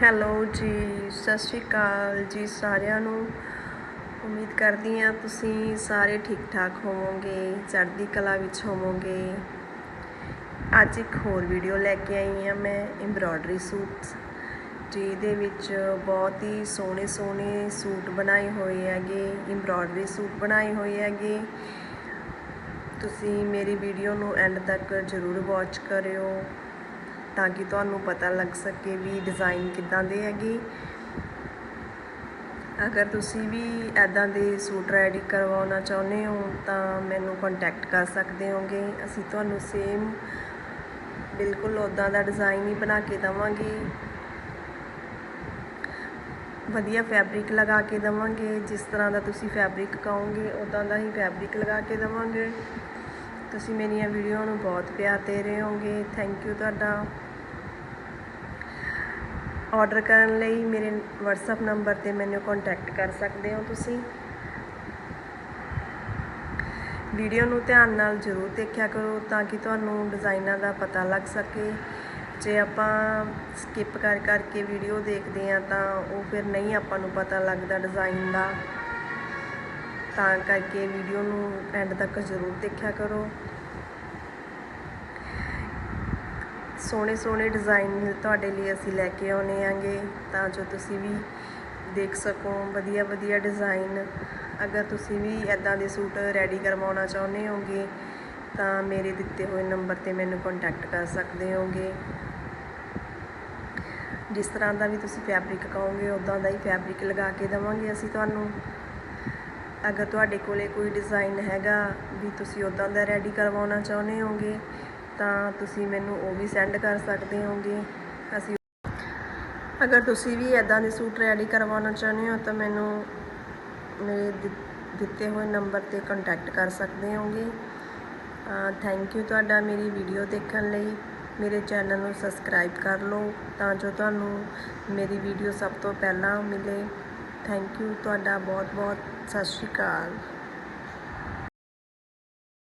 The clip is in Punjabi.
ਹੈਲੋ ਜੀ, ਸਤਿ ਸ਼੍ਰੀ ਅਕਾਲ ਜੀ ਸਾਰਿਆਂ ਨੂੰ। ਉਮੀਦ ਕਰਦੀ ਹਾਂ ਤੁਸੀਂ ਸਾਰੇ ਠੀਕ ਠਾਕ ਹੋਵੋਗੇ, ਚੜ੍ਹਦੀ ਕਲਾ ਵਿੱਚ ਹੋਵੋਗੇ। ਅੱਜ ਇੱਕ ਹੋਰ ਵੀਡੀਓ ਲੈ ਕੇ ਆਈ ਹਾਂ ਮੈਂ ਐਮਬ੍ਰੋਇਡਰੀ ਸੂਟਸ ਜਿਹਦੇ ਵਿੱਚ ਬਹੁਤ ਹੀ ਸੋਹਣੇ ਸੋਹਣੇ ਸੂਟ ਬਣਾਏ ਹੋਏ ਹੈਗੇ ਐਮਬ੍ਰੋਇਡਰੀ ਸੂਟ ਬਣਾਏ ਹੋਏ ਹੈਗੇ। ਤੁਸੀਂ ਮੇਰੀ ਵੀਡੀਓ ਨੂੰ ਐਂਡ ਤੱਕ ਜ਼ਰੂਰ ਵਾਚ ਕਰਿਓ। ਤਾਂ ਕਿ ਤੁਹਾਨੂੰ ਪਤਾ ਲੱਗ ਸਕੇ ਵੀ ਡਿਜ਼ਾਈਨ ਕਿੱਦਾਂ ਦੇ ਹੈਗੇ। ਅਗਰ ਤੁਸੀਂ ਵੀ ਐਦਾਂ ਦੇ ਸੂਟ ਰੈਡੀ ਕਰਵਾਉਣਾ ਚਾਹੁੰਦੇ ਹੋ, ਤਾਂ ਮੈਨੂੰ ਕੰਟੈਕਟ ਕਰ ਸਕਦੇ ਹੋਗੇ। ਅਸੀਂ ਤੁਹਾਨੂੰ ਸੇਮ ਬਿਲਕੁਲ ਉਦਾਂ ਦਾ ਡਿਜ਼ਾਈਨ ਹੀ ਬਣਾ ਕੇ ਦਵਾਂਗੇ। ਵਧੀਆ ਫੈਬਰਿਕ ਲਗਾ ਕੇ ਦਵਾਂਗੇ। ਜਿਸ ਤਰ੍ਹਾਂ ਦਾ ਤੁਸੀਂ ਫੈਬਰਿਕ ਕਹੋਗੇ ਉਦਾਂ ਦਾ ਹੀ ਫੈਬਰਿਕ ਲਗਾ ਕੇ ਦਵਾਂਗੇ। ਤੁਸੀਂ ਮੇਰੀਆਂ ਵੀਡੀਓ ਨੂੰ ਬਹੁਤ ਪਿਆਰ ਦੇ ਰਹੇ ਹੋਗੇ ਥੈਂਕ ਯੂ ਤੁਹਾਡਾ। ਆਰਡਰ ਕਰਨ ਲਈ ਮੇਰੇ WhatsApp ਨੰਬਰ ਤੇ ਮੈਨੂੰ ਕੰਟੈਕਟ ਕਰ ਸਕਦੇ ਹੋ ਤੁਸੀਂ। ਵੀਡੀਓ ਨੂੰ ਧਿਆਨ ਨਾਲ ਜ਼ਰੂਰ ਦੇਖਿਆ ਕਰੋ ਤਾਂ ਕਿ ਤੁਹਾਨੂੰ ਡਿਜ਼ਾਈਨਾਂ ਦਾ ਪਤਾ ਲੱਗ ਸਕੇ। ਜੇ ਆਪਾਂ ਸਕਿਪ ਕਰ ਕਰਕੇ ਵੀਡੀਓ ਦੇਖਦੇ ਆ ਤਾਂ ਉਹ ਫਿਰ ਨਹੀਂ ਆਪਾਂ ਨੂੰ ਪਤਾ ਲੱਗਦਾ ਡਿਜ਼ਾਈਨ ਦਾ। ਤਾਂ ਕਰਕੇ ਵੀਡੀਓ ਨੂੰ ਐਂਡ ਤੱਕ ਜ਼ਰੂਰ ਦੇਖਿਆ ਕਰੋ। ਸੋਹਣੇ ਸੋਹਣੇ ਡਿਜ਼ਾਈਨ ਤੁਹਾਡੇ ਲਈ ਅਸੀਂ ਲੈ ਕੇ ਆਉਨੇ ਆਂਗੇ, ਤਾਂ ਜੋ ਤੁਸੀਂ ਵੀ ਦੇਖ ਸਕੋ ਵਧੀਆ ਵਧੀਆ ਡਿਜ਼ਾਈਨ ਅਗਰ ਤੁਸੀਂ ਵੀ ਐਦਾਂ ਦੇ ਸੂਟ ਰੈਡੀ ਕਰਵਾਉਣਾ ਚਾਹੁੰਦੇ ਹੋਗੇ, ਤਾਂ ਮੇਰੇ ਦਿੱਤੇ ਹੋਏ ਨੰਬਰ ਤੇ ਮੈਨੂੰ ਕੰਟੈਕਟ ਕਰ ਸਕਦੇ ਹੋਗੇ। ਜਿਸ ਤਰ੍ਹਾਂ ਦਾ ਵੀ ਤੁਸੀਂ ਫੈਬਰਿਕ ਕਹੋਗੇ ਉਦਾਂ ਦਾ ਹੀ ਫੈਬਰਿਕ ਲਗਾ ਕੇ ਦੇਵਾਂਗੇ ਅਸੀਂ ਤੁਹਾਨੂੰ। ਅਗਰ ਤੁਹਾਡੇ ਕੋਲੇ ਕੋਈ ਡਿਜ਼ਾਈਨ ਹੈਗਾ ਵੀ ਤੁਸੀਂ ਉਦਾਂ ਦਾ ਰੈਡੀ ਕਰਵਾਉਣਾ ਚਾਹੁੰਦੇ ਹੋਗੇ, ਤਾਂ ਤੁਸੀਂ ਮੈਨੂੰ ਉਹ ਵੀ ਸੈਂਡ ਕਰ ਸਕਦੇ ਹੋਗੇ। ਅਸੀਂ ਅਗਰ ਤੁਸੀਂ ਵੀ ਐਦਾਂ ਦੇ ਸੂਟ ਰੈਡੀ ਕਰਵਾਉਣਾ ਚਾਹੁੰਦੇ ਹੋ, ਤਾਂ ਮੈਨੂੰ ਮੇਰੇ ਦਿ- ਦਿੱਤੇ ਹੋਏ ਨੰਬਰ ਤੇ ਕੰਟੈਕਟ ਕਰ ਸਕਦੇ ਹੋਗੇ। ਥੈਂਕ ਯੂ ਤੁਹਾਡਾ ਮੇਰੀ ਵੀਡੀਓ ਦੇਖਣ ਲਈ। ਮੇਰੇ ਚੈਨਲ ਨੂੰ ਸਬਸਕ੍ਰਾਈਬ ਕਰ ਲਓ, ਤਾਂ ਜੋ ਤੁਹਾਨੂੰ ਮੇਰੀ ਵੀਡੀਓ ਸਭ ਤੋਂ ਪਹਿਲਾਂ ਮਿਲੇ। ਥੈਂਕ ਯੂ ਤੁਹਾਡਾ ਬਹੁਤ ਬਹੁਤ ਸਤਿ ਸ਼੍ਰੀ ਅਕਾਲ।